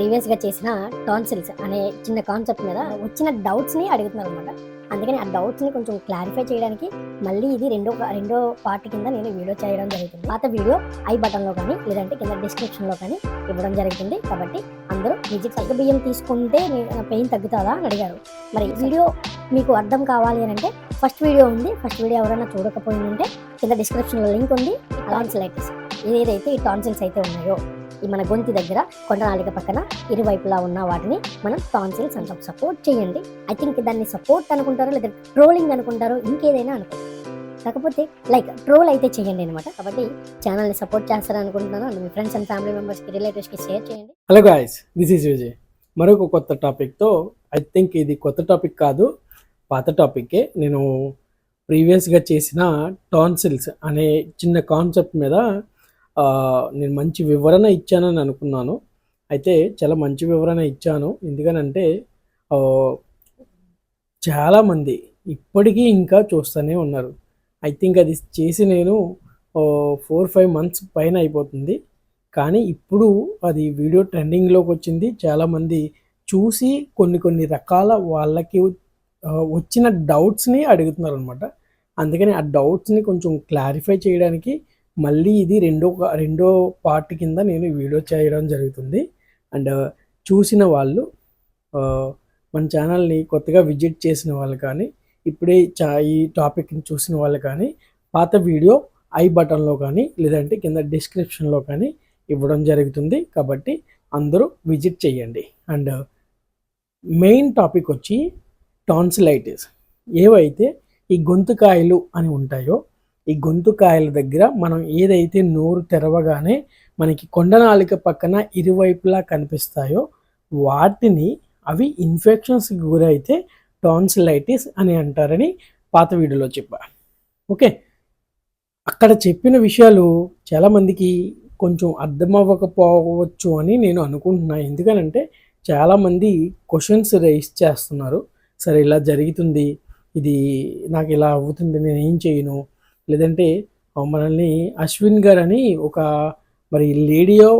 ప్రీవియస్గా చేసిన టాన్సిల్స్ అనే చిన్న కాన్సెప్ట్ మీద వచ్చిన డౌట్స్ని అడుగుతున్నారు అనమాట అందుకని ఆ డౌట్స్ని కొంచెం క్లారిఫై చేయడానికి మళ్ళీ ఇది రెండో రెండో పార్ట్ కింద నేను వీడియో చేయడం జరుగుతుంది. పాత వీడియో ఐ బటన్లో కానీ లేదంటే కింద డిస్క్రిప్షన్లో కానీ ఇవ్వడం జరుగుతుంది. కాబట్టి అందరూ విజిట్ తగ్గ బియ్యం తీసుకుంటే పెయిన్ తగ్గుతుందా అని అడిగారు. మరి వీడియో మీకు అర్థం కావాలి అని అంటే ఫస్ట్ వీడియో ఉంది. ఫస్ట్ వీడియో ఎవరైనా చూడకపోయిందంటే కింద డిస్క్రిప్షన్లో లింక్ ఉంది. టాన్సిలైటిస్. ఏదైతే ఈ టాన్సిల్స్ అయితే ఉన్నాయో మన గొంతు దగ్గర కొండనాళిక పక్కన ఇరువైపులా ఉన్న వాటిని మనం టాన్సిల్స్ అంటాం. సపోర్ట్ చేయండి. ఐ థింక్ దాన్ని సపోర్ట్ అనుకుంటారో లేదా ట్రోలింగ్ అనుకుంటారో ఇంకేదైనా అనుకుంటారు కాకపోతే లైక్ ట్రోల్ అయితే చేయండి అనమాట కాబట్టి ఛానల్ని సపోర్ట్ చేస్తారని అనుకుంటున్నాను. అండ్ మీ ఫ్రెండ్స్ అండ్ ఫ్యామిలీ మెంబర్స్కి రిలేటివ్స్కి షేర్ చేయండి. Hello guys this is Vijay మరొక కొత్త టాపిక్తో ఐ థింక్ ఇది కొత్త టాపిక్ కాదు పాత టాపిక్కే నేను ప్రీవియస్గా చేసిన టాన్సిల్స్ అనే చిన్న కాన్సెప్ట్ మీద నేను మంచి వివరణ ఇచ్చానని అనుకున్నాను. అయితే చాలా మంచి వివరణ ఇచ్చాను. ఎందుకనంటే చాలామంది ఇప్పటికీ ఇంకా చూస్తూనే ఉన్నారు. ఐ థింక్ అది చేసి నేను ఫోర్ ఫైవ్ మంత్స్ పైన అయిపోతుంది. కానీ ఇప్పుడు అది వీడియో ట్రెండింగ్లోకి వచ్చింది. చాలామంది చూసి కొన్ని కొన్ని రకాల వాళ్ళకి వచ్చిన డౌట్స్ని అడుగుతున్నారు అనమాట అందుకని ఆ డౌట్స్ని కొంచెం క్లారిఫై చేయడానికి మళ్ళీ ఇది రెండో రెండో పార్ట్ కింద నేను వీడియో చేయడం జరుగుతుంది. అండ్ చూసిన వాళ్ళు మన ఛానల్ని కొత్తగా విజిట్ చేసిన వాళ్ళు కానీ ఇప్పుడే చా ఈ టాపిక్ని చూసిన వాళ్ళు కానీ పాత వీడియో ఐ బటన్లో కానీ లేదంటే కింద డిస్క్రిప్షన్లో కానీ ఇవ్వడం జరుగుతుంది. కాబట్టి అందరూ విజిట్ చేయండి. అండ్ మెయిన్ టాపిక్ వచ్చి టాన్సిలైటిస్. ఏవైతే ఈ గొంతుకాయలు అని ఉంటాయో ఈ గొంతుకాయల దగ్గర మనం ఏదైతే నోరు తెరవగానే మనకి కొండనాలిక పక్కన ఇరువైపులా కనిపిస్తాయో వాటిని అవి ఇన్ఫెక్షన్స్కి గురైతే టాన్సిలైటిస్ అని అంటారని పాత వీడియోలో చెప్పా. ఓకే? అక్కడ చెప్పిన విషయాలు చాలామందికి కొంచెం అర్థం అవ్వకపోవచ్చు అని నేను అనుకుంటున్నాను ఎందుకనంటే చాలామంది క్వశ్చన్స్ రైస్ చేస్తున్నారు. సరే ఇలా జరుగుతుంది. ఇది నాకు ఇలా అవుతుంది నేను ఏం చేయను? లేదంటే మనల్ని అశ్విన్ గారు అని ఒక మరి లేడీయో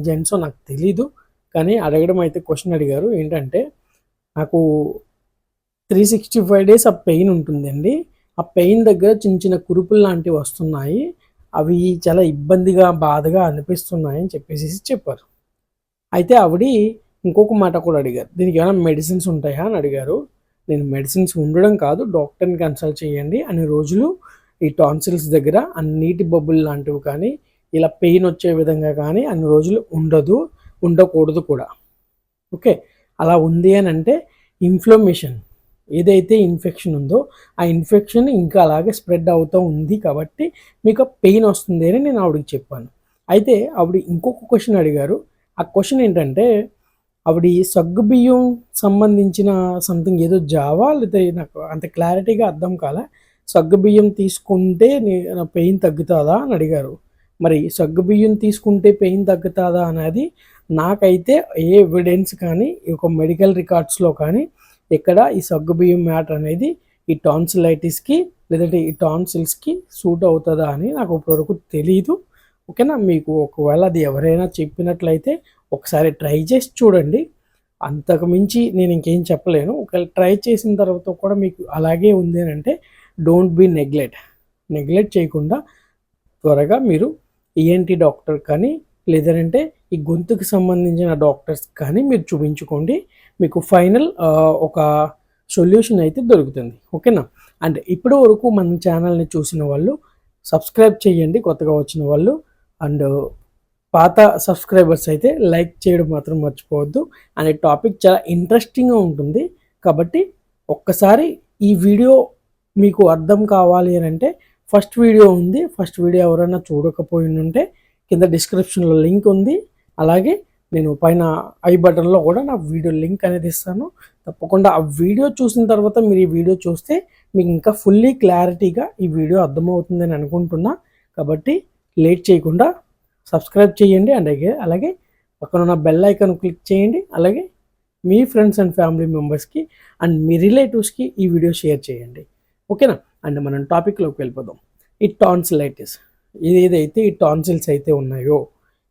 జెంట్సో నాకు తెలీదు. కానీ అడగడం అయితే క్వశ్చన్ అడిగారు. ఏంటంటే నాకు త్రీ సిక్స్టీ ఫైవ్ డేస్ ఆ పెయిన్ ఉంటుందండి. ఆ పెయిన్ దగ్గర చిన్న చిన్న కురుపులు లాంటివి వస్తున్నాయి. అవి చాలా ఇబ్బందిగా బాధగా అనిపిస్తున్నాయి అని చెప్పేసి చెప్పారు. అయితే ఆవిడ ఇంకొక మాట కూడా అడిగారు. దీనికి ఏమైనా మెడిసిన్స్ ఉంటాయా? అని అడిగారు. నేను మెడిసిన్స్ ఉండడం కాదు డాక్టర్ని కన్సల్ట్ చేయండి. అన్ని రోజులు ఈ టాన్సిల్స్ దగ్గర ఆ నీటి బొబ్బులు లాంటివి కానీ ఇలా పెయిన్ వచ్చే విధంగా కానీ అన్ని రోజులు ఉండదు ఉండకూడదు కూడా. ఓకే? అలా ఉంది అని అంటే ఇన్ఫ్లమేషన్ ఏదైతే ఇన్ఫెక్షన్ ఉందో ఆ ఇన్ఫెక్షన్ ఇంకా అలాగే స్ప్రెడ్ అవుతూ ఉంది కాబట్టి మీకు పెయిన్ వస్తుంది అని నేను ఆవిడకి చెప్పాను. అయితే ఆవిడ ఇంకొక క్వశ్చన్ అడిగారు. ఆ క్వశ్చన్ ఏంటంటే ఆవిడ సగ్గు బియ్యం సంబంధించిన సంథింగ్ ఏదో జావా లేకపోతే నాకు అంత క్లారిటీగా అర్థం కాలే? సగ్గుబియ్యం తీసుకుంటే పెయిన్ తగ్గుతుందా అని అడిగారు. మరి సగ్గుబియ్యం తీసుకుంటే పెయిన్ తగ్గుతుందా అనేది నాకైతే ఏ ఎవిడెన్స్ కానీ ఒక మెడికల్ రికార్డ్స్లో కానీ ఇక్కడ ఈ సగ్గుబియ్యం మ్యాటర్ అనేది ఈ టాన్సిలైటిస్కి లేదంటే ఈ టాన్సిల్స్కి సూట్ అవుతుందా అని నాకు ఇప్పటివరకు తెలియదు ఓకేనా? మీకు ఒకవేళ అది ఎవరైనా చెప్పినట్లయితే ఒకసారి ట్రై చేసి చూడండి. అంతకు మించి నేను ఇంకేం చెప్పలేను. ఒకవేళ ట్రై చేసిన తర్వాత కూడా మీకు అలాగే ఉంది అని అంటే డోంట్ బీ నెగ్లెక్ట్ నెగ్లెక్ట్ చేయకుండా త్వరగా మీరు ఈఎన్టీ డాక్టర్ కానీ లేదంటే ఈ గొంతుకు సంబంధించిన డాక్టర్స్ కానీ మీరు చూపించుకోండి. మీకు ఫైనల్ ఒక సొల్యూషన్ అయితే దొరుకుతుంది. ఓకేనా? అండ్ ఇప్పటి వరకు మన ఛానల్ని చూసిన వాళ్ళు సబ్స్క్రైబ్ చేయండి కొత్తగా వచ్చిన వాళ్ళు. అండ్ పాత సబ్స్క్రైబర్స్ అయితే లైక్ చేయడం మాత్రం మర్చిపోవద్దు. అనే టాపిక్ చాలా ఇంట్రెస్టింగ్గా ఉంటుంది. కాబట్టి ఒక్కసారి ఈ వీడియో మీకు అర్థం కావాలి అని అంటే ఫస్ట్ వీడియో ఉంది. ఫస్ట్ వీడియో ఎవరైనా చూడకపోయి ఉంటే కింద డిస్క్రిప్షన్లో లింక్ ఉంది. అలాగే నేను పైన ఐ బటన్లో కూడా నా వీడియో లింక్ అనేది ఇస్తాను. తప్పకుండా ఆ వీడియో చూసిన తర్వాత మీరు ఈ వీడియో చూస్తే మీకు ఇంకా ఫుల్లీ క్లారిటీగా ఈ వీడియో అర్థమవుతుందని అనుకుంటున్నా. కాబట్టి లేట్ చేయకుండా సబ్స్క్రైబ్ చేయండి. అండ్ అలాగే అలాగే పక్కన ఉన్న బెల్ ఐకాన్ క్లిక్ చేయండి. అలాగే మీ ఫ్రెండ్స్ అండ్ ఫ్యామిలీ మెంబర్స్కి అండ్ మీ రిలేటివ్స్కి ఈ వీడియో షేర్ చేయండి. ఓకేనా? అండ్ మనం టాపిక్లోకి వెళ్ళిపోదాం. ఈ టాన్సిలైటిస్ ఏదైతే ఈ టాన్సిల్స్ అయితే ఉన్నాయో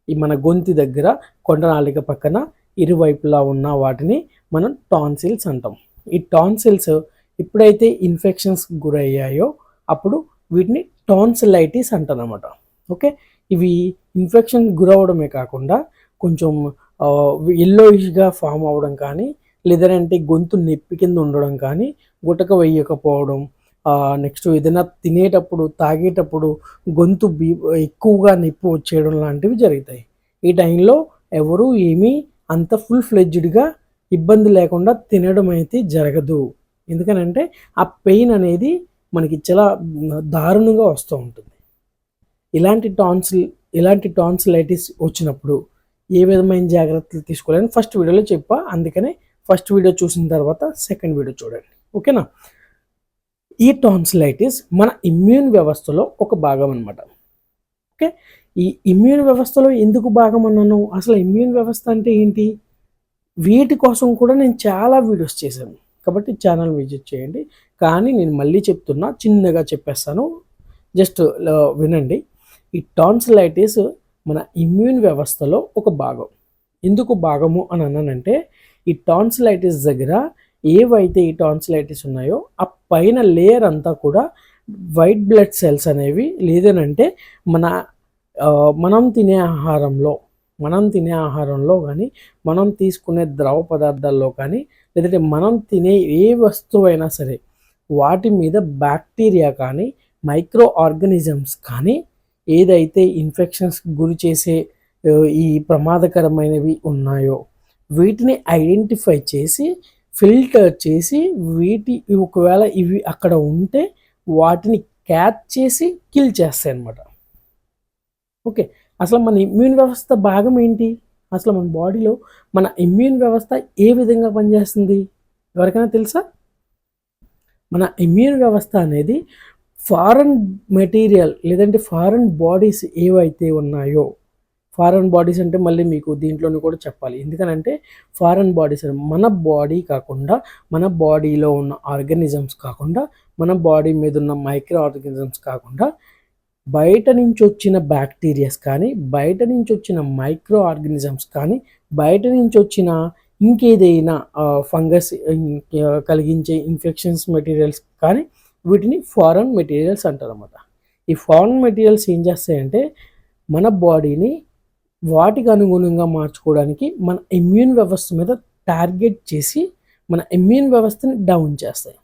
ఈ మన గొంతు దగ్గర కొండనాళిక పక్కన ఇరువైపులా ఉన్న వాటిని మనం టాన్సిల్స్ అంటాం. ఈ టాన్సిల్స్ ఎప్పుడైతే ఇన్ఫెక్షన్స్ గురయ్యాయో అప్పుడు వీటిని టాన్సిలైటిస్ అంటారు అనమాట ఓకే? ఇవి ఇన్ఫెక్షన్ గురవడమే కాకుండా కొంచెం ఎల్లోయిష్గా ఫామ్ అవ్వడం కానీ లేదంటే గొంతు నొప్పి కింద ఉండడం కానీ గుటక వేయకపోవడం నెక్స్ట్ ఏదైనా తినేటప్పుడు తాగేటప్పుడు గొంతు బీ ఎక్కువగా నొప్పి వచ్చేయడం లాంటివి జరుగుతాయి. ఈ టైంలో ఎవరు ఏమీ అంత ఫుల్ ఫ్లెడ్జ్డ్గా ఇబ్బంది లేకుండా తినడం అయితే జరగదు. ఎందుకనంటే ఆ పెయిన్ అనేది మనకి చాలా దారుణంగా వస్తూ ఉంటుంది. ఇలాంటి టాన్సిల్ ఇలాంటి టాన్సిలైటిస్ వచ్చినప్పుడు ఏ విధమైన జాగ్రత్తలు తీసుకోవాలని ఫస్ట్ వీడియోలో చెప్పా. అందుకనే ఫస్ట్ వీడియో చూసిన తర్వాత సెకండ్ వీడియో చూడండి. ఓకేనా? ఈ టాన్సిలైటిస్ మన ఇమ్యూన్ వ్యవస్థలో ఒక భాగం అనమాట ఓకే ఈ ఇమ్యూన్ వ్యవస్థలో ఎందుకు భాగం అన్నాను? అసలు ఇమ్యూన్ వ్యవస్థ అంటే ఏంటి? వీటి కోసం కూడా నేను చాలా వీడియోస్ చేశాను. కాబట్టి ఛానల్ విజిట్ చేయండి. కానీ నేను మళ్ళీ చెప్తున్నా చిన్నగా చెప్పేస్తాను. జస్ట్ వినండి. ఈ టాన్సిలైటిస్ మన ఇమ్యూన్ వ్యవస్థలో ఒక భాగం. ఎందుకు భాగము అని అన్నానంటే ఈ టాన్సిలైటిస్ దగ్గర ఏవైతే ఈ టాన్సిలైటిస్ ఉన్నాయో ఆ పైన లేయర్ అంతా కూడా వైట్ బ్లడ్ సెల్స్ అనేవి లేదనంటే మన మనం తినే ఆహారంలో మనం తినే ఆహారంలో కానీ మనం తీసుకునే ద్రవ పదార్థాల్లో కానీ లేదంటే మనం తినే ఏ వస్తువైనా సరే వాటి మీద బ్యాక్టీరియా కానీ మైక్రో ఆర్గనిజమ్స్ కానీ ఏదైతే ఇన్ఫెక్షన్స్ గురి చేసే ఈ ప్రమాదకరమైనవి ఉన్నాయో వీటిని ఐడెంటిఫై చేసి ఫిల్టర్ చేసి వీటి ఒకవేళ ఇవి అక్కడ ఉంటే వాటిని క్యాచ్ చేసి కిల్ చేస్తాయి అన్నమాట. ఓకే అసలు మన ఇమ్యూన్ వ్యవస్థ భాగం ఏంటి? అసలు మన బాడీలో మన ఇమ్యూన్ వ్యవస్థ ఏ విధంగా పనిచేస్తుంది? ఎవరికైనా తెలుసా? మన ఇమ్యూన్ వ్యవస్థ అనేది ఫారెన్ మెటీరియల్ లేదంటే ఫారెన్ బాడీస్ ఏవైతే ఉన్నాయో ఫారెన్ బాడీస్ అంటే మళ్ళీ మీకు దీంట్లోనే కూడా చెప్పాలి. ఎందుకనంటే ఫారెన్ బాడీస్ మన బాడీ కాకుండా మన బాడీలో ఉన్న ఆర్గనిజమ్స్ కాకుండా మన బాడీ మీద ఉన్న మైక్రో ఆర్గనిజమ్స్ కాకుండా బయట నుంచి వచ్చిన బ్యాక్టీరియాస్ కానీ బయట నుంచి వచ్చిన మైక్రో ఆర్గనిజమ్స్ కానీ బయట నుంచి వచ్చిన ఇంకేదైనా ఫంగస్ కలిగించే ఇన్ఫెక్షన్స్ మెటీరియల్స్ కానీ వీటిని ఫారెన్ మెటీరియల్స్ అంటారు అన్నమాట ఈ ఫారెన్ మెటీరియల్స్ ఏం చేస్తాయంటే మన బాడీని వాటికి అనుగుణంగా మార్చుకోవడానికి మన ఇమ్యూన్ వ్యవస్థ మీద టార్గెట్ చేసి మన ఇమ్యూన్ వ్యవస్థని డౌన్ చేస్తాయి.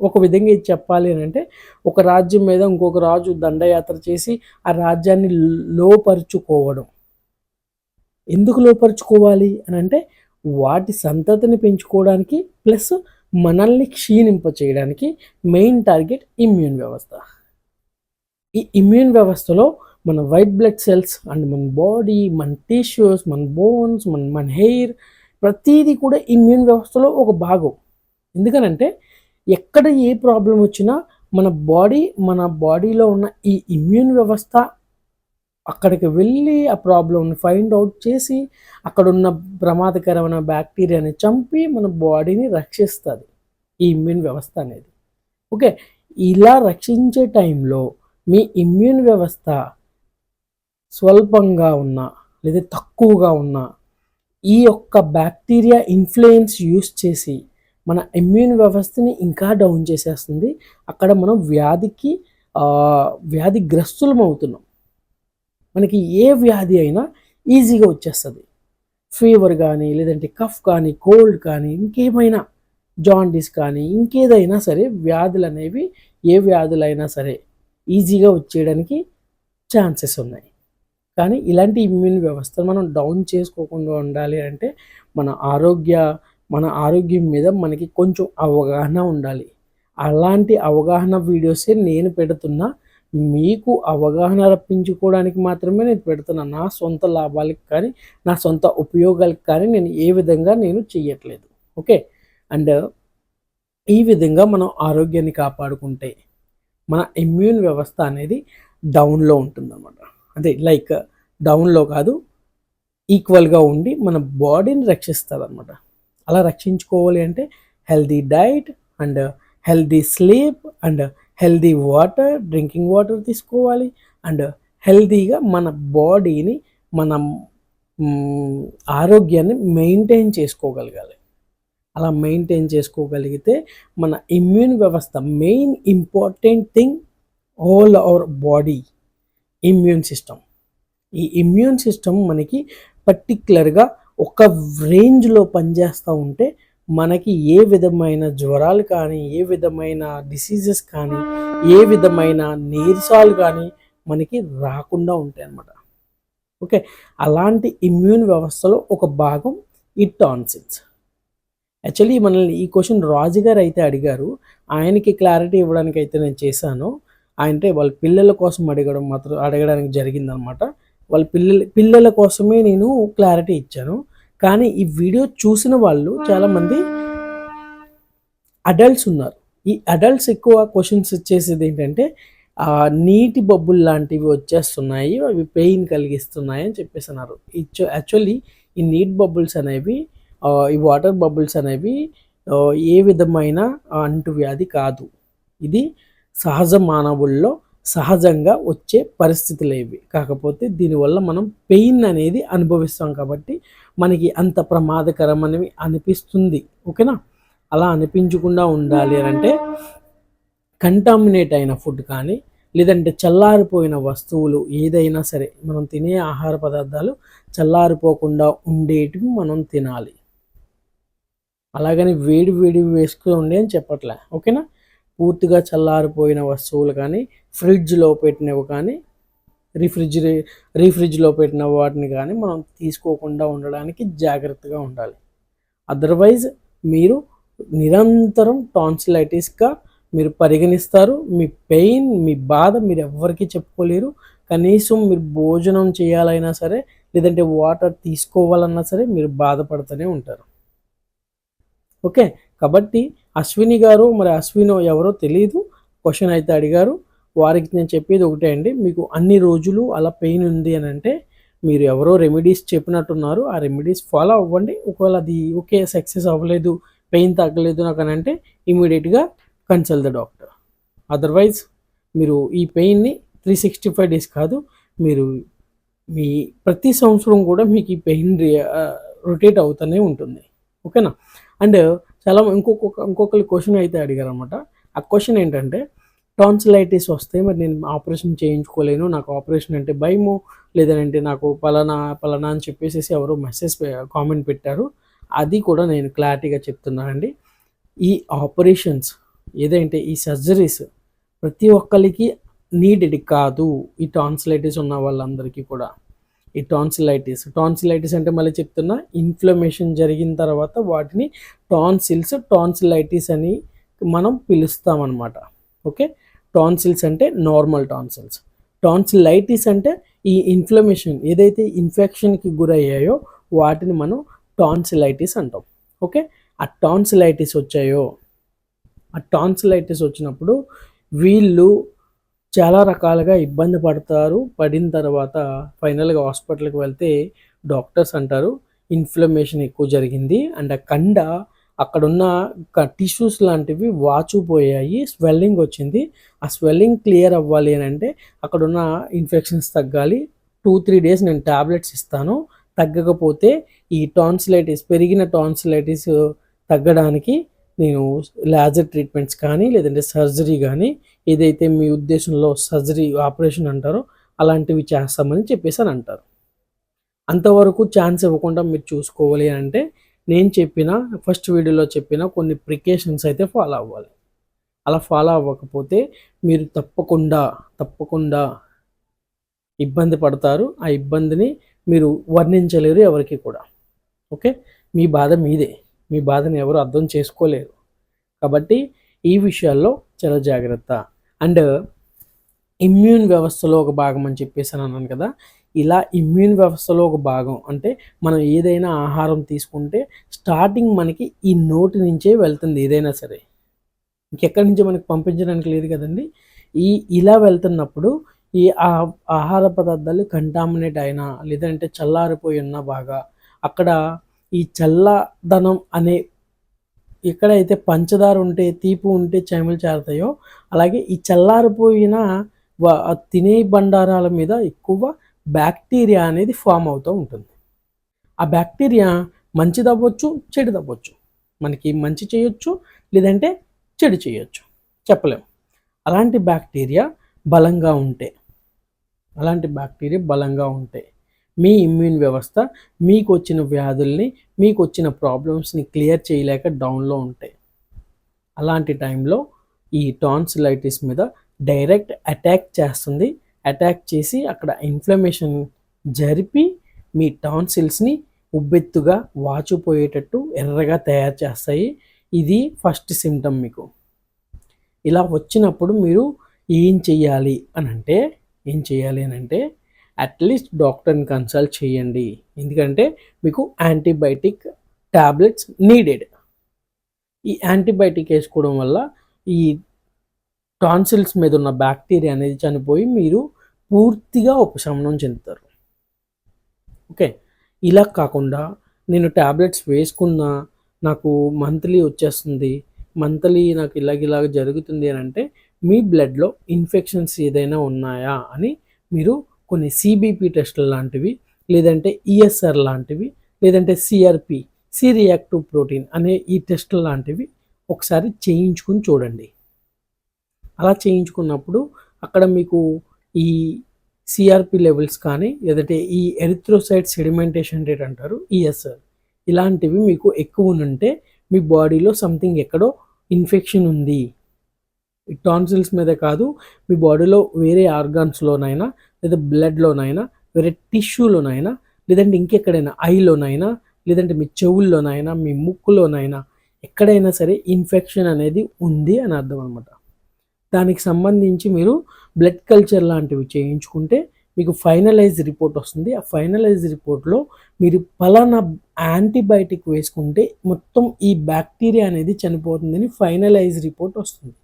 ఒక విధంగా ఇది చెప్పాలి అని అంటే ఒక రాజ్యం మీద ఇంకొక రాజు దండయాత్ర చేసి ఆ రాజ్యాన్ని లోపరుచుకోవడం. ఎందుకు లోపరుచుకోవాలి అని అంటే వాటి సంతతిని పెంచుకోవడానికి ప్లస్ మనల్ని క్షీణింప చేయడానికి మెయిన్ టార్గెట్ ఇమ్యూన్ వ్యవస్థ. ఈ ఇమ్యూన్ వ్యవస్థలో మన వైట్ బ్లడ్ సెల్స్ అండ్ మన బాడీ మన టిష్యూస్ మన బోన్స్ మన మన హెయిర్ ప్రతిదీ కూడా ఇమ్యూన్ వ్యవస్థలో ఒక భాగం. ఎందుకనంటే ఎక్కడ ఏ ప్రాబ్లం వచ్చినా మన బాడీ మన బాడీలో ఉన్న ఈ ఇమ్యూన్ వ్యవస్థ అక్కడికి వెళ్ళి ఆ ప్రాబ్లంని ఫైండ్ అవుట్ చేసి అక్కడ ఉన్న ప్రమాదకరమైన బ్యాక్టీరియాని చంపి మన బాడీని రక్షిస్తుంది ఈ ఇమ్యూన్ వ్యవస్థ అనేది. ఓకే ఇలా రక్షించే టైంలో మీ ఇమ్యూన్ వ్యవస్థ స్వల్పంగా ఉన్నా లేదా తక్కువగా ఉన్నా ఈ యొక్క బ్యాక్టీరియా ఇన్ఫ్లుయెన్స్ యూస్ చేసి మన ఇమ్యూన్ వ్యవస్థని ఇంకా డౌన్ చేసేస్తుంది. అక్కడ మనం వ్యాధికి వ్యాధిగ్రస్తులం అవుతున్నాం. మనకి ఏ వ్యాధి అయినా ఈజీగా వచ్చేస్తుంది. ఫీవర్ కానీ లేదంటే కఫ్ కానీ కోల్డ్ కానీ ఇంకేమైనా జాండీస్ కానీ ఇంకేదైనా సరే వ్యాధులు అనేవి ఏ వ్యాధులైనా సరే ఈజీగా వచ్చేయడానికి ఛాన్సెస్ ఉన్నాయి. కానీ ఇలాంటి ఇమ్యూన్ వ్యవస్థను మనం డౌన్ చేసుకోకుండా ఉండాలి అంటే మన ఆరోగ్య మన ఆరోగ్యం మీద మనకి కొంచెం అవగాహన ఉండాలి. అలాంటి అవగాహన వీడియోసే నేను పెడుతున్నా. మీకు అవగాహన రప్పించుకోవడానికి మాత్రమే నేను పెడుతున్నా. నా సొంత లాభాలకు కానీ నా సొంత ఉపయోగాలకు కానీ నేను ఏ విధంగా నేను చెయ్యట్లేదు. ఓకే? అండ్ ఈ విధంగా మనం ఆరోగ్యాన్ని కాపాడుకుంటే మన ఇమ్యూన్ వ్యవస్థ అనేది డౌన్లో ఉంటుందన్నమాట. అదే లైక్ డౌన్లో కాదు ఈక్వల్గా ఉండి మన బాడీని రక్షిస్తుంది అనమాట అలా రక్షించుకోవాలి అంటే healthy diet and healthy sleep and healthy water drinking water తీసుకోవాలి అండ్ హెల్దీగా మన బాడీని మనం ఆరోగ్యాన్ని మెయింటైన్ చేసుకోగలగాలి. అలా మెయింటైన్ చేసుకోగలిగితే మన ఇమ్యూన్ వ్యవస్థ main important thing all our body. Immune system ఈ ఇమ్యూన్ సిస్టమ్ మనకి పర్టిక్యులర్గా ఒక రేంజ్లో పనిచేస్తూ ఉంటే మనకి ఏ విధమైన జ్వరాలు కానీ ఏ విధమైన డిసీజెస్ కానీ ఏ విధమైన నీరసాలు కానీ మనకి రాకుండా ఉంటాయి అన్నమాట. ఓకే? అలాంటి ఇమ్యూన్ వ్యవస్థలో ఒక భాగం ఈ టాన్సిల్స్ యాక్చువల్లీ మనల్ని ఈ క్వశ్చన్ రాజు గారు అయితే అడిగారు. ఆయనకి క్లారిటీ ఇవ్వడానికి అయితే నేను చేశాను. అంటే వాళ్ళ పిల్లల కోసం అడగడం మాత్రం అడగడానికి జరిగిందనమాట వాళ్ళ పిల్లల పిల్లల కోసమే నేను క్లారిటీ ఇచ్చాను. కానీ ఈ వీడియో చూసిన వాళ్ళు చాలామంది అడల్ట్స్ ఉన్నారు. ఈ అడల్ట్స్ ఎక్కువ క్వశ్చన్స్ వచ్చేసేది ఏంటంటే నీటి బొబ్బులు లాంటివి వచ్చేస్తున్నాయి అవి పెయిన్ కలిగిస్తున్నాయి అని చెప్పేసి అన్నారు. యాక్చువల్లీ ఈ నీట్ బబుల్స్ అనేవి ఈ వాటర్ బబుల్స్ అనేవి ఏ విధమైన అంటువ్యాధి కాదు. ఇది సహజ మానవుల్లో సహజంగా వచ్చే పరిస్థితులు ఇవి. కాకపోతే దీనివల్ల మనం పెయిన్ అనేది అనుభవిస్తాం కాబట్టి మనకి అంత ప్రమాదకరం అనేవి అనిపిస్తుంది. ఓకేనా? అలా అనిపించకుండా ఉండాలి అని అంటే కంటామినేట్ అయిన ఫుడ్ కానీ లేదంటే చల్లారిపోయిన వస్తువులు ఏదైనా సరే మనం తినే ఆహార పదార్థాలు చల్లారిపోకుండా ఉండేటివి మనం తినాలి. అలాగని వేడి వేడి వేసుకుని ఉండే అని చెప్పట్లే. ఓకేనా? పూర్తిగా చల్లారిపోయిన వస్తువులు కానీ ఫ్రిడ్జ్లో పెట్టినవి కానీ రిఫ్రిజిరే రీఫ్రిడ్జ్లో పెట్టిన వాటిని కానీ మనం తీసుకోకుండా ఉండడానికి జాగ్రత్తగా ఉండాలి. అదర్వైజ్ మీరు నిరంతరం టాన్సిలైటిస్గా మీరు పరిగణిస్తారు. మీ పెయిన్ మీ బాధ మీరు ఎవ్వరికీ చెప్పుకోలేరు. కనీసం మీరు భోజనం చేయాలైనా సరే లేదంటే వాటర్ తీసుకోవాలన్నా సరే మీరు బాధపడుతూనే ఉంటారు. ఓకే? కాబట్టి అశ్విని గారు మరి అశ్వినో ఎవరో తెలియదు క్వశ్చన్ అయితే అడిగారు. వారికి నేను చెప్పేది ఒకటే అండి. మీకు అన్ని రోజులు అలా పెయిన్ ఉంది అని అంటే మీరు ఎవరో రెమెడీస్ చెప్పినట్టున్నారు. ఆ రెమెడీస్ ఫాలో అవ్వండి. ఒకవేళ అది ఓకే సక్సెస్ అవ్వలేదు పెయిన్ తగ్గలేదు నాకు అని అంటే ఇమీడియట్గా కన్సల్ట్ ద డాక్టర్ అదర్వైజ్ మీరు ఈ పెయిన్ని త్రీ సిక్స్టీ ఫైవ్ డేస్ కాదు మీరు మీ ప్రతి సంవత్సరం కూడా మీకు ఈ పెయిన్ రొటేట్ అవుతూనే ఉంటుంది. ఓకేనా అండ్ చాలా ఇంకొక ఇంకొకరి క్వశ్చన్ అయితే అడిగారు అనమాట ఆ క్వశ్చన్ ఏంటంటే టాన్సిలైటిస్ వస్తే మరి నేను ఆపరేషన్ చేయించుకోలేను నాకు ఆపరేషన్ అంటే భయము లేదంటే నాకు పలానా పలానా అని చెప్పేసి ఎవరో మెసేజ్ కామెంట్ పెట్టారు. అది కూడా నేను క్లారిటీగా చెప్తున్నానండి. ఈ ఆపరేషన్స్ ఏదంటే ఈ సర్జరీస్ ప్రతి ఒక్కరికి నీడెడ్ కాదు ఈ టాన్సిలైటిస్ ఉన్న వాళ్ళందరికీ కూడా. ఈ టాన్సిలైటిస్ టాన్సిలైటిస్ అంటే మళ్ళీ చెప్తున్నా ఇన్ఫ్లమేషన్ జరిగిన తర్వాత వాటిని టాన్సిల్స్ టాన్సిలైటిస్ అని మనం పిలుస్తామన్నమాట. ఓకే టాన్సిల్స్ అంటే నార్మల్ టాన్సిల్స్ టాన్సిలైటిస్ అంటే ఈ ఇన్ఫ్లమేషన్ ఏదైతే ఇన్ఫెక్షన్కి గురయ్యాయో వాటిని మనం టాన్సిలైటిస్ అంటాం. ఓకే ఆ టాన్సిలైటిస్ వచ్చాయో ఆ టాన్సిలైటిస్ వచ్చినప్పుడు వీళ్ళు చాలా రకాలుగా ఇబ్బంది పడతారు. పడిన తర్వాత ఫైనల్గా హాస్పిటల్కి వెళ్తే డాక్టర్స్ అంటారు ఇన్ఫ్లమేషన్ ఎక్కువ జరిగింది. అండ్ ఆ కండ అక్కడున్న టిష్యూస్ లాంటివి వాచుపోయాయి. స్వెల్లింగ్ వచ్చింది. ఆ స్వెల్లింగ్ క్లియర్ అవ్వాలి అని అంటే అక్కడున్న ఇన్ఫెక్షన్స్ తగ్గాలి. టూ త్రీ డేస్ నేను టాబ్లెట్స్ ఇస్తాను. తగ్గకపోతే ఈ టాన్సిలైటిస్ పెరిగిన టాన్సిలైటిస్ తగ్గడానికి నేను లేజర్ ట్రీట్మెంట్స్ కానీ లేదంటే సర్జరీ కానీ ఏదైతే మీ ఉద్దేశంలో సర్జరీ ఆపరేషన్ అంటారో అలాంటివి చేస్తామని చెప్పేసి అని అంటారు. అంతవరకు ఛాన్స్ ఇవ్వకుండా మీరు చూసుకోవాలి అని అంటే నేను చెప్పిన ఫస్ట్ వీడియోలో చెప్పిన కొన్ని ప్రికాషన్స్ అయితే ఫాలో అవ్వాలి. అలా ఫాలో అవ్వకపోతే మీరు తప్పకుండా తప్పకుండా ఇబ్బంది పడతారు. ఆ ఇబ్బందిని మీరు వర్ణించలేరు ఎవరికి కూడా. ఓకే? మీ బాధ మీదే. మీ బాధను ఎవరు అర్థం చేసుకోలేరు కాబట్టి ఈ విషయాల్లో చాలా జాగ్రత్త. అండ్ ఇమ్యూన్ వ్యవస్థలో ఒక భాగం అని చెప్పేసి అని అన్నాను కదా ఇలా ఇమ్యూన్ వ్యవస్థలో ఒక భాగం అంటే మనం ఏదైనా ఆహారం తీసుకుంటే స్టార్టింగ్ మనకి ఈ నోటి నుంచే వెళ్తుంది ఏదైనా సరే. ఇంకెక్కడి నుంచి మనకి పంపించడానికి లేదు కదండి. ఈ ఇలా వెళ్తున్నప్పుడు ఈ ఆ- ఆహార పదార్థాలు కంటామినేట్ అయినా లేదంటే చల్లారిపోయి ఉన్నా బాగా అక్కడ ఈ చల్లదనం అనే ఎక్కడైతే పంచదార ఉంటే తీపి ఉంటే చేమలు చేరతాయో అలాగే ఈ చల్లారిపోయిన తినే బండారాల మీద ఎక్కువ బ్యాక్టీరియా అనేది ఫామ్ అవుతూ ఉంటుంది. ఆ బ్యాక్టీరియా మంచి అవ్వచ్చు చెడు అవ్వచ్చు. మనకి మంచి చేయొచ్చు లేదంటే చెడు చేయొచ్చు. చెప్పలేం. అలాంటి బ్యాక్టీరియా బలంగా ఉంటే అలాంటి బ్యాక్టీరియా బలంగా ఉంటాయి మీ ఇమ్యూన్ వ్యవస్థ మీకు వచ్చిన వ్యాధుల్ని మీకు వచ్చిన ప్రాబ్లమ్స్ని క్లియర్ చేయలేక డౌన్లో ఉంటాయి. అలాంటి టైంలో ఈ టాన్సిలైటిస్ మీద డైరెక్ట్ అటాక్ చేస్తుంది. అటాక్ చేసి అక్కడ ఇన్ఫ్లమేషన్ జరిపి మీ టాన్సిల్స్ని ఉబ్బెత్తుగా వాచిపోయేటట్టు ఎర్రగా తయారు చేస్తాయి. ఇది ఫస్ట్ సిమ్టమ్ మీకు. ఇలా వచ్చినప్పుడు మీరు ఏం చేయాలి అని అంటే ఏం చేయాలి అని అంటే అట్లీస్ట్ డాక్టర్ని కన్సల్ట్ చేయండి. ఎందుకంటే మీకు యాంటీబయాటిక్ ట్యాబ్లెట్స్ నీడెడ్ ఈ యాంటీబయాటిక్ వేసుకోవడం వల్ల ఈ టాన్సిల్స్ మీద ఉన్న బ్యాక్టీరియా అనేది చనిపోయి మీరు పూర్తిగా ఉపశమనం చెందుతారు. ఓకే? ఇలా కాకుండా నేను ట్యాబ్లెట్స్ వేసుకున్నా నాకు మంత్లీ వచ్చేస్తుంది. మంత్లీ నాకు ఇలాగ ఇలాగ జరుగుతుంది అని అంటే మీ బ్లడ్లో ఇన్ఫెక్షన్స్ ఏదైనా ఉన్నాయా అని మీరు కొన్ని సిబిపి టెస్టులు లాంటివి లేదంటే ఈఎస్ఆర్ లాంటివి లేదంటే సిఆర్పి సి రియాక్టివ్ ప్రోటీన్ అనే ఈ టెస్టులు లాంటివి ఒకసారి చేయించుకుని చూడండి. అలా చేయించుకున్నప్పుడు అక్కడ మీకు ఈ సిఆర్పి లెవెల్స్ కానీ లేదంటే ఈ ఎరిథ్రోసైడ్ సెడిమెంటేషన్ రేట్ అంటారు ఈఎస్ఆర్ ఇలాంటివి మీకు ఎక్కువ ఉంటే మీ బాడీలో సంథింగ్ ఎక్కడో ఇన్ఫెక్షన్ ఉంది. టాన్సిల్స్ మీద కాదు మీ బాడీలో వేరే ఆర్గాన్స్లోనైనా లేదా బ్లడ్లోనైనా వేరే టిష్యూలోనైనా లేదంటే ఇంకెక్కడైనా ఐలోనైనా లేదంటే మీ చెవుల్లోనైనా మీ ముక్కులోనైనా ఎక్కడైనా సరే ఇన్ఫెక్షన్ అనేది ఉంది అని అర్థం అనమాట దానికి సంబంధించి మీరు బ్లడ్ కల్చర్ లాంటివి చేయించుకుంటే మీకు ఫైనలైజ్ రిపోర్ట్ వస్తుంది. ఆ ఫైనలైజ్ రిపోర్ట్లో మీరు పలానా యాంటీబయాటిక్ వేసుకుంటే మొత్తం ఈ బ్యాక్టీరియా అనేది చనిపోతుందని ఫైనలైజ్ రిపోర్ట్ వస్తుంది.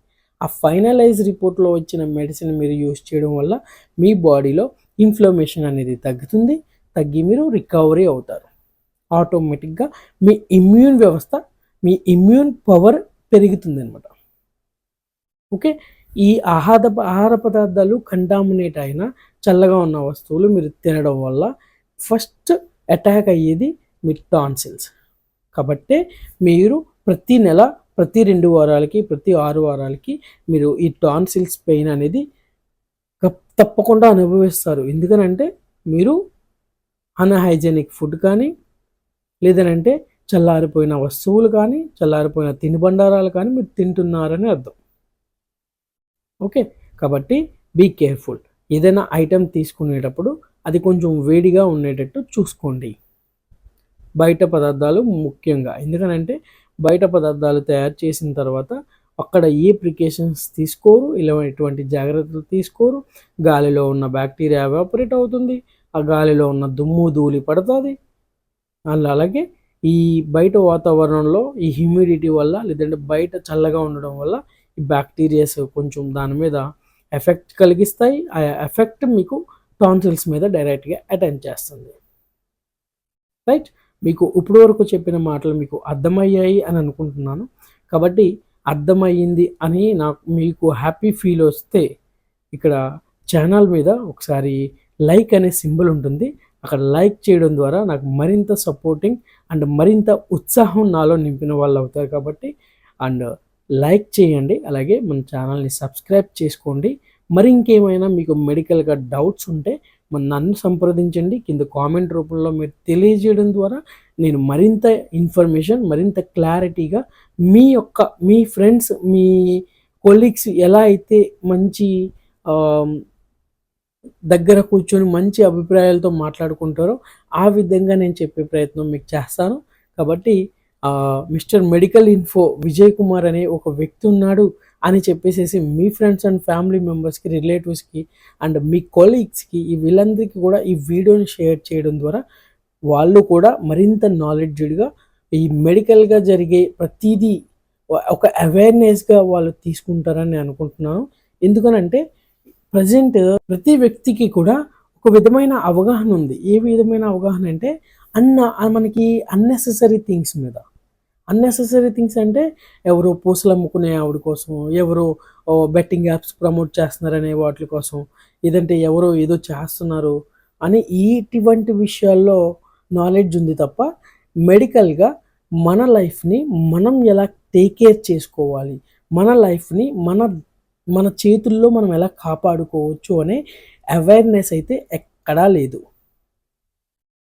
ఆ ఫైనలైజ్ రిపోర్ట్లో వచ్చిన మెడిసిన్ మీరు యూస్ చేయడం వల్ల మీ బాడీలో ఇన్ఫ్లమేషన్ అనేది తగ్గుతుంది తగ్గి మీరు రికవరీ అవుతారు. ఆటోమేటిక్గా మీ ఇమ్యూన్ వ్యవస్థ మీ ఇమ్యూన్ పవర్ పెరుగుతుంది అనమాట ఓకే? ఈ ఆహార ఆహార పదార్థాలు కంటామినేట్ అయిన చల్లగా ఉన్న వస్తువులు మీరు తినడం వల్ల ఫస్ట్ అటాక్ అయ్యేది మీ టాన్సిల్స్ కాబట్టే మీరు ప్రతి నెల ప్రతి రెండు వారాలకి ప్రతి ఆరు వారాలకి మీరు ఈ టాన్సిల్స్ పెయిన్ అనేది తప్పకుండా అనుభవిస్తారు. ఎందుకనంటే మీరు అన్హైజెనిక్ ఫుడ్ కానీ లేదనంటే చల్లారిపోయిన వస్తువులు కానీ చల్లారిపోయిన తినుబండారాలు కానీ మీరు తింటున్నారని అర్థం. ఓకే? కాబట్టి బీ కేర్ఫుల్. ఏదైనా ఐటెం తీసుకునేటప్పుడు అది కొంచెం వేడిగా ఉండేటట్టు చూసుకోండి. బయట పదార్థాలు ముఖ్యంగా. ఎందుకనంటే బయట పదార్థాలు తయారు చేసిన తర్వాత అక్కడ ఏ ప్రికాషన్స్ తీసుకోరు ఇలా ఎటువంటి జాగ్రత్తలు తీసుకోరు. గాలిలో ఉన్న బ్యాక్టీరియా ఎవాపరేట్ అవుతుంది. ఆ గాలిలో ఉన్న దుమ్ము ధూళి పడుతుంది. అండ్ అలాగే ఈ బయట వాతావరణంలో ఈ హ్యూమిడిటీ వల్ల లేదంటే బయట చల్లగా ఉండడం వల్ల ఈ బ్యాక్టీరియాస్ కొంచెం దాని మీద ఎఫెక్ట్ కలిగిస్తాయి. ఆ ఎఫెక్ట్ మీకు టాన్సిల్స్ మీద డైరెక్ట్గా అటెండ్ చేస్తుంది. రైట్? మీకు ఇప్పుడు వరకు చెప్పిన మాటలు మీకు అర్థమయ్యాయి అని అనుకుంటున్నాను. కాబట్టి అర్థమయ్యింది అని నాకు మీకు హ్యాపీ ఫీల్ వస్తే ఇక్కడ ఛానల్ మీద ఒకసారి లైక్ అనే సింబల్ ఉంటుంది. అక్కడ లైక్ చేయడం ద్వారా నాకు మరింత సపోర్టింగ్ అండ్ మరింత ఉత్సాహం నాలో నింపిన వాళ్ళు అవుతారు కాబట్టి అండ్ లైక్ చేయండి. అలాగే మన ఛానల్ని సబ్స్క్రైబ్ చేసుకోండి. మరి ఇంకేమైనా మీకు మెడికల్గా డౌట్స్ ఉంటే నన్ను సంప్రదించండి. కింద కామెంట్ రూపంలో మీరు తెలియజేయడం ద్వారా నేను మరింత ఇన్ఫర్మేషన్ మరింత క్లారిటీగా మీ యొక్క మీ ఫ్రెండ్స్ మీ కొలీగ్స్ ఎలా అయితే మంచి దగ్గర కూర్చొని మంచి అభిప్రాయాలతో మాట్లాడుకుంటారో ఆ విధంగా నేను చెప్పే ప్రయత్నం మీకు చేస్తాను. కాబట్టి mister medical info Vijay Kumar అనే ఒక వ్యక్తి ఉన్నాడు. అని చెప్పేసేసి మీ ఫ్రెండ్స్ అండ్ ఫ్యామిలీ మెంబర్స్కి రిలేటివ్స్కి అండ్ మీ కొలీగ్స్కి ఈ వీళ్ళందరికీ కూడా ఈ వీడియోని షేర్ చేయడం ద్వారా వాళ్ళు కూడా మరింత నాలెడ్జ్డ్గా ఈ మెడికల్గా జరిగే ప్రతిదీ ఒక అవేర్నెస్గా వాళ్ళు తీసుకుంటారని నేను అనుకుంటున్నాను. ఎందుకనంటే ప్రజెంట్ ప్రతి వ్యక్తికి కూడా ఒక విధమైన అవగాహన ఉంది. ఏ విధమైన అవగాహన అంటే అన్న మనకి అన్నెసెసరీ థింగ్స్ మీద. అన్నెసెసరీ థింగ్స్ అంటే ఎవరో పూసలు అమ్ముకునే ఆవిడ కోసం ఎవరో బెట్టింగ్ యాప్స్ ప్రమోట్ చేస్తున్నారనే వాటి కోసం ఏదంటే ఎవరో ఏదో చేస్తున్నారు అని ఇటువంటి విషయాల్లో నాలెడ్జ్ ఉంది తప్ప మెడికల్గా మన లైఫ్ని మనం ఎలా టేక్ కేర్ చేసుకోవాలి మన లైఫ్ని మన మన చేతుల్లో మనం ఎలా కాపాడుకోవచ్చు అనే అవేర్నెస్ అయితే ఎక్కడా లేదు.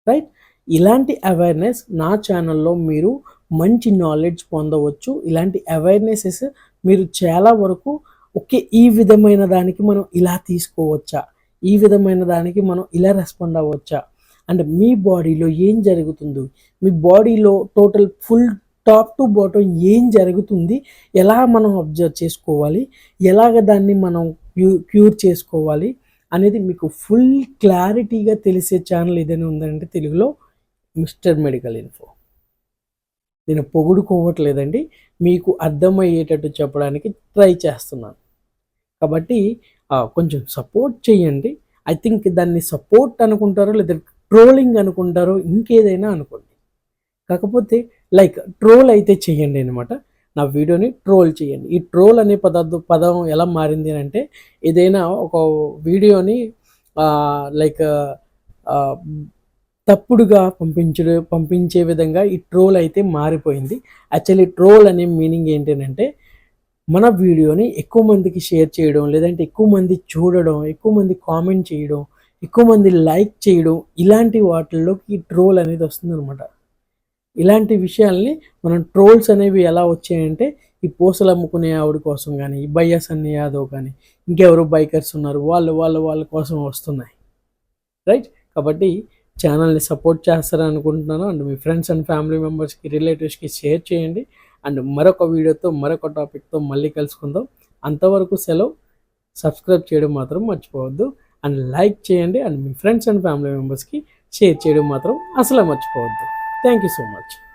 రైట్ ఇలాంటి అవేర్నెస్ నా ఛానల్లో మీరు మంచి నాలెడ్జ్ పొందవచ్చు. ఇలాంటి అవేర్నెసెస్ మీరు చాలా వరకు ఓకే ఈ విధమైన దానికి మనం ఇలా తీసుకోవచ్చా? ఈ విధమైన దానికి మనం ఇలా రెస్పాండ్ అవ్వచ్చా? అంటే మీ బాడీలో ఏం జరుగుతుందో? మీ బాడీలో total full top to bottom ఏం జరుగుతుంది? ఎలా మనం అబ్జర్వ్ చేసుకోవాలి? ఎలాగ దాన్ని మనం క్యూర్ చేసుకోవాలి? అనేది మీకు ఫుల్ క్లారిటీగా తెలిసే ఛానల్ ఏదైనా ఉందంటే తెలుగులో మిస్టర్ మెడికల్ ఇన్ఫో. నేను పొగుడుకోవట్లేదండి. మీకు అర్థమయ్యేటట్టు చెప్పడానికి ట్రై చేస్తున్నాను. కాబట్టి కొంచెం సపోర్ట్ చేయండి. ఐ థింక్ దాన్ని సపోర్ట్ అనుకుంటారో లేదా ట్రోలింగ్ అనుకుంటారో ఇంకేదైనా అనుకోండి. కాకపోతే లైక్ ట్రోల్ అయితే చేయండి అనమాట నా వీడియోని ట్రోల్ చేయండి. ఈ ట్రోల్ అనే పదార్థ పదం ఎలా మారింది అంటే ఏదైనా ఒక వీడియోని లైక్ తప్పుడుగా పంపించడం పంపించే విధంగా ఈ ట్రోల్ అయితే మారిపోయింది. యాక్చువల్లీ ట్రోల్ అనే మీనింగ్ ఏంటంటే మన వీడియోని ఎక్కువ మందికి షేర్ చేయడం లేదంటే ఎక్కువ మంది చూడడం ఎక్కువ మంది కామెంట్ చేయడం ఎక్కువ మంది లైక్ చేయడం ఇలాంటి వాటిల్లోకి ఈ ట్రోల్ అనేది వస్తుందన్నమాట. ఇలాంటి విషయాల్ని మనం ట్రోల్స్ అనేవి ఎలా వచ్చాయంటే ఈ పూసలు అమ్ముకునే ఆవిడ కోసం కానీ ఈ బయ్యస్ అన్ని యాదవ్ కానీ ఇంకెవరో బైకర్స్ ఉన్నారు వాళ్ళు వాళ్ళ వాళ్ళ కోసం వస్తున్నాయి. రైట్ కాబట్టి ఛానల్ని సపోర్ట్ చేస్తారని అనుకుంటున్నాను. అండ్ మీ ఫ్రెండ్స్ అండ్ ఫ్యామిలీ మెంబర్స్కి రిలేటివ్స్కి షేర్ చేయండి. అండ్ మరొక వీడియోతో మరొక టాపిక్తో మళ్ళీ కలుసుకుందాం. అంతవరకు సెలవు. సబ్స్క్రైబ్ చేయడం మాత్రం మర్చిపోవద్దు. అండ్ లైక్ చేయండి. అండ్ మీ ఫ్రెండ్స్ అండ్ ఫ్యామిలీ మెంబర్స్కి షేర్ చేయడం మాత్రం అసలు మర్చిపోవద్దు. Thank you so much